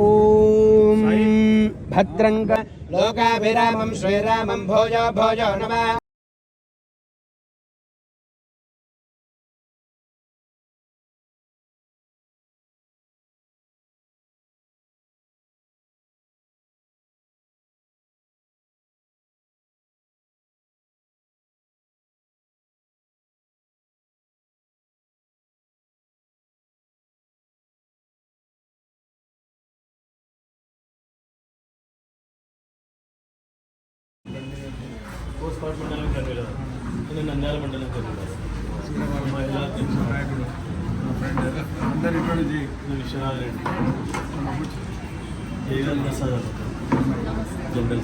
ఓం. భద్రంగ లోకాభిరామం శ్రీరామం భోజో భోజో నమ. కోస్పాట్ మండలం కన్వీనర్ నేను నంద్యాల మండలం కన్వీనర్ మహిళా అధ్యక్షుడు నాయకుడు మా ఫ్రెండ్ అందరు ఇంట్లో చేయి విశ్వనాథ్ రెడ్డి జయగల్ ప్రసాద్ అన్న. జనరల్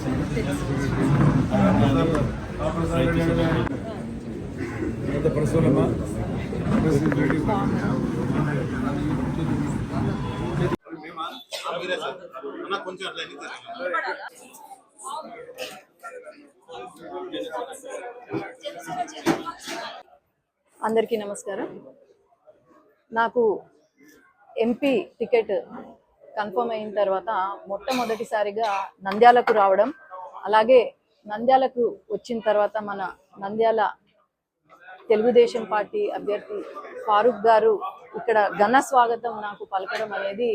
తర్వాత ప్రసూలమ్మ ప్రెసిడెంట్ రెడ్డి అందరికీ నమస్కారం. నాకు ఎంపీ టికెట్ కన్ఫర్మ్ అయిన తర్వాత మొట్టమొదటిసారిగా నంద్యాలకు రావడం అలాగే నంద్యాలకు వచ్చిన తర్వాత మన నంద్యాల తెలుగుదేశం పార్టీ అభ్యర్థి ఫారూక్ గారు ఇక్కడ ఘన స్వాగతం నాకు పలకడం అనేది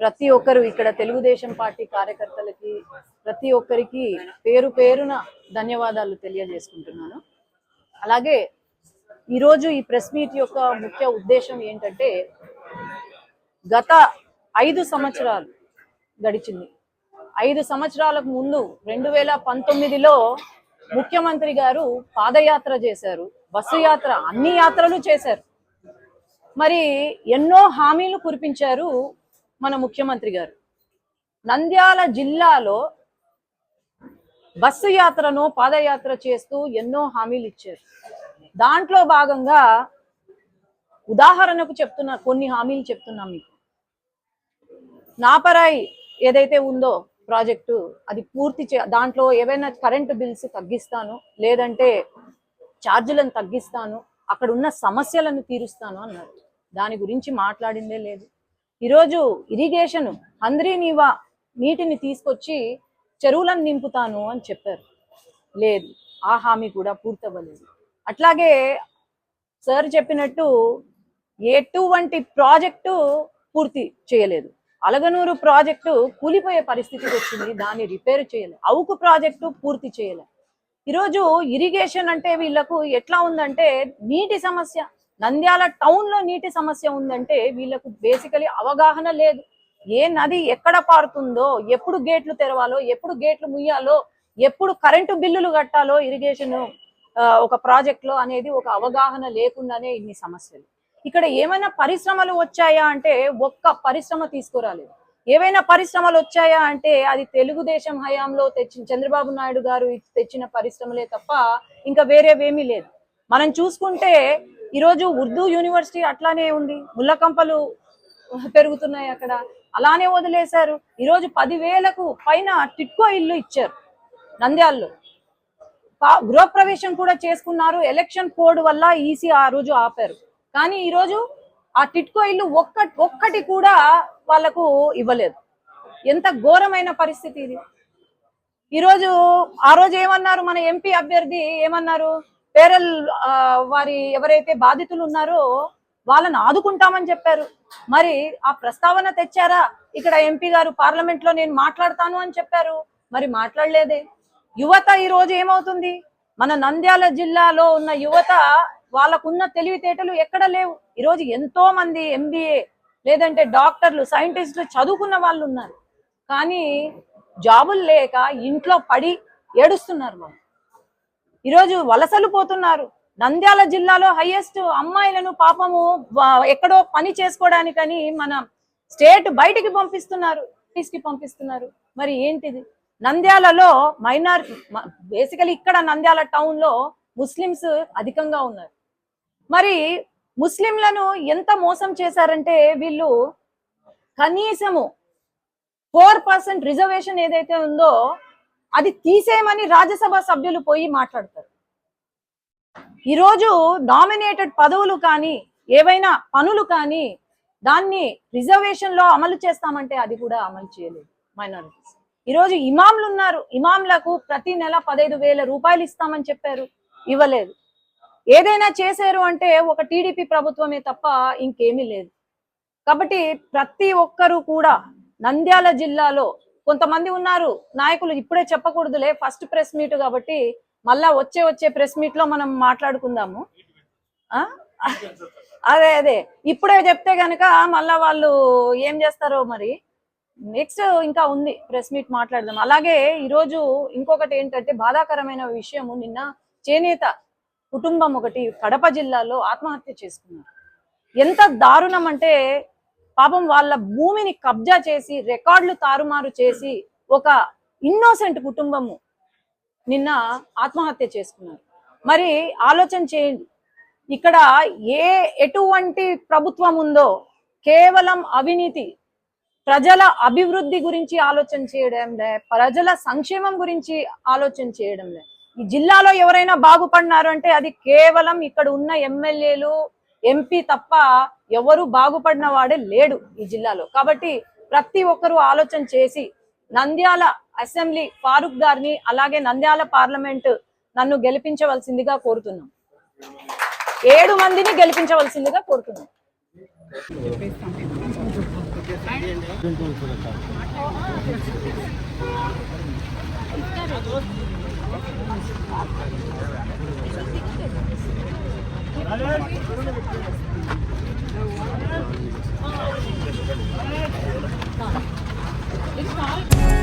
ప్రతి ఒక్కరు ఇక్కడ తెలుగుదేశం పార్టీ కార్యకర్తలకి ప్రతి ఒక్కరికి పేరు పేరున ధన్యవాదాలు తెలియజేసుకుంటున్నాను. అలాగే ఈరోజు ఈ ప్రెస్ మీట్ యొక్క ముఖ్య ఉద్దేశం ఏంటంటే గత ఐదు సంవత్సరాలు గడిచింది. ఐదు సంవత్సరాలకు ముందు రెండు వేల పంతొమ్మిదిలో ముఖ్యమంత్రి గారు పాదయాత్ర చేశారు. బస్సు యాత్ర అన్ని యాత్రలు చేశారు. మరి ఎన్నో హామీలు కురిపించారు మన ముఖ్యమంత్రి గారు. నంద్యాల జిల్లాలో బస్సు యాత్రను పాదయాత్ర చేస్తూ ఎన్నో హామీలు ఇచ్చారు. దాంట్లో భాగంగా ఉదాహరణకు చెప్తున్నా కొన్ని హామీలు చెప్తున్నాం మీకు. నాపరాయి ఏదైతే ఉందో ప్రాజెక్టు అది పూర్తి చే దాంట్లో ఏవైనా కరెంటు బిల్స్ తగ్గిస్తాను లేదంటే ఛార్జీలను తగ్గిస్తాను అక్కడ ఉన్న సమస్యలను తీరుస్తాను అన్నారు. దాని గురించి మాట్లాడిందే లేదు. ఈరోజు ఇరిగేషన్ అందరి నీవా నీటిని తీసుకొచ్చి చెరువులను నింపుతాను అని చెప్పారు. లేదు ఆ హామీ కూడా పూర్తవ్వలేదు. అట్లాగే సార్ చెప్పినట్టు ఎటువంటి ప్రాజెక్టు పూర్తి చేయలేదు. అలగనూరు ప్రాజెక్టు కూలిపోయే పరిస్థితికి వచ్చింది దాన్ని రిపేర్ చేయలేదు అవుకు ప్రాజెక్టు పూర్తి చేయలేదు ఈరోజు ఇరిగేషన్ అంటే వీళ్ళకు ఎట్లా ఉందంటే నీటి సమస్య. నంద్యాల టౌన్లో నీటి సమస్య ఉందంటే వీళ్ళకు బేసికలీ అవగాహన లేదు. ఏ నది ఎక్కడ పారుతుందో ఎప్పుడు గేట్లు తెరవాలో ఎప్పుడు గేట్లు ముయ్యాలో ఎప్పుడు కరెంటు బిల్లులు కట్టాలో ఇరిగేషన్ ఒక ప్రాజెక్ట్లో అనేది ఒక అవగాహన లేకుండానే ఇన్ని సమస్యలు. ఇక్కడ ఏమైనా పరిశ్రమలు వచ్చాయా అంటే ఒక్క పరిశ్రమ తీసుకురాలేదు. ఏవైనా పరిశ్రమలు వచ్చాయా అంటే అది తెలుగుదేశం హయాంలో తెచ్చిన చంద్రబాబు నాయుడు గారు తెచ్చిన పరిశ్రమలే తప్ప ఇంకా వేరేవేమీ లేదు. మనం చూసుకుంటే ఈరోజు ఉర్దూ యూనివర్సిటీ అట్లానే ఉంది. ముళ్ళకంపలు పెరుగుతున్నాయి అక్కడ. అలానే వదిలేశారు. ఈరోజు పదివేలకు పైన టిట్కో ఇల్లు ఇచ్చారు నంద్యాలలో. గృహప్రవేశం కూడా చేసుకున్నారు. ఎలక్షన్ కోడ్ వల్ల ఈసీ ఆ రోజు ఆపారు. కానీ ఈరోజు ఆ టిట్కో ఇల్లు ఒక్క ఒక్కటి కూడా వాళ్ళకు ఇవ్వలేదు. ఎంత ఘోరమైన పరిస్థితి ఇది. ఈరోజు ఆ రోజు ఏమన్నారు మన ఎంపీ అభ్యర్థి? ఏమన్నారు? పేరల్ ఆ, వారి ఎవరైతే బాధితులు ఉన్నారో వాళ్ళని ఆదుకుంటామని చెప్పారు. మరి ఆ ప్రస్తావన తెచ్చారా? ఇక్కడ ఎంపీ గారు పార్లమెంట్లో నేను మాట్లాడతాను అని చెప్పారు. మరి మాట్లాడలేదే. యువత ఈ రోజు ఏమవుతుంది? మన నంద్యాల జిల్లాలో ఉన్న యువత వాళ్ళకున్న తెలివితేటలు ఎక్కడ లేవు. ఈ రోజు ఎంతో మంది ఎంబీఏ లేదంటే డాక్టర్లు సైంటిస్టులు చదువుకున్న వాళ్ళు ఉన్నారు. కానీ జాబులు లేక ఇంట్లో పడి ఏడుస్తున్నారు వాళ్ళు. ఈరోజు వలసలు పోతున్నారు. నంద్యాల జిల్లాలో హైయెస్ట్ అమ్మాయిలను పాపము ఎక్కడో పని చేసుకోవడానికని మన స్టేట్ బయటికి పంపిస్తున్నారు. కి పంపిస్తున్నారు. మరి ఏంటిది? నంద్యాలలో మైనార్ బేసికలీ ఇక్కడ నంద్యాల టౌన్లో ముస్లిమ్స్ అధికంగా ఉన్నారు. మరి ముస్లింలను ఎంత మోసం చేశారంటే వీళ్ళు కనీసము ఫోర్ పర్సెంట్ రిజర్వేషన్ ఏదైతే ఉందో అది తీసేయమని రాజ్యసభ సభ్యులు పోయి మాట్లాడతారు. ఈరోజు నామినేటెడ్ పదవులు కానీ ఏవైనా పనులు కానీ దాన్ని రిజర్వేషన్లో అమలు చేస్తామంటే అది కూడా అమలు చేయలేదు మైనారిటీస్. ఈరోజు ఇమాంలు ఉన్నారు. ఇమాంలకు ప్రతి నెల పదహైదు వేల రూపాయలు ఇస్తామని చెప్పారు. ఇవ్వలేదు. ఏదైనా చేశారు అంటే ఒక టీడీపీ ప్రభుత్వమే తప్ప ఇంకేమీ లేదు. కాబట్టి ప్రతి ఒక్కరూ కూడా నంద్యాల జిల్లాలో కొంతమంది ఉన్నారు. నాయకులు ఇప్పుడే చెప్పకూడదులే. ఫస్ట్ ప్రెస్ మీట్ కాబట్టి మళ్ళా వచ్చే వచ్చే ప్రెస్ మీట్లో మనం మాట్లాడుకుందాము. ఆ? అదే అదే. ఇప్పుడే చెప్తే గనక మళ్ళా వాళ్ళు ఏం చేస్తారో మరి? నెక్స్ట్ ఇంకా ఉంది ప్రెస్ మీట్ మాట్లాడదాం. అలాగే ఈరోజు ఇంకొకటి ఏంటంటే బాధాకరమైన విషయము నిన్న చేనేత కుటుంబం ఒకటి కడప జిల్లాలో ఆత్మహత్య చేసుకున్నారు. ఎంత దారుణం అంటే పాపం వాళ్ళ భూమిని కబ్జా చేసి రికార్డులు తారుమారు చేసి ఒక ఇన్నోసెంట్ కుటుంబము నిన్న ఆత్మహత్య చేసుకున్నారు. మరి ఆలోచన చేయండి. ఇక్కడ ఏ ఎటువంటి ప్రభుత్వం ఉందో కేవలం అవినీతి ప్రజల అభివృద్ధి గురించి ఆలోచన చేయడం లే ప్రజల సంక్షేమం గురించి ఆలోచన చేయడం లే. ఈ జిల్లాలో ఎవరైనా బాగుపడినారు అంటే అది కేవలం ఇక్కడ ఉన్న ఎమ్మెల్యేలు ఎంపీ తప్ప ఎవరు బాగుపడిన వాడే లేడు ఈ జిల్లాలో. కాబట్టి ప్రతి ఒక్కరూ ఆలోచన చేసి నంద్యాల అసెంబ్లీ ఫారూక్ గారిని అలాగే నంద్యాల పార్లమెంట్ నన్ను గెలిపించవలసిందిగా కోరుతున్నాం. ఏడు మందిని గెలిపించవలసిందిగా కోరుతున్నాం. It's not.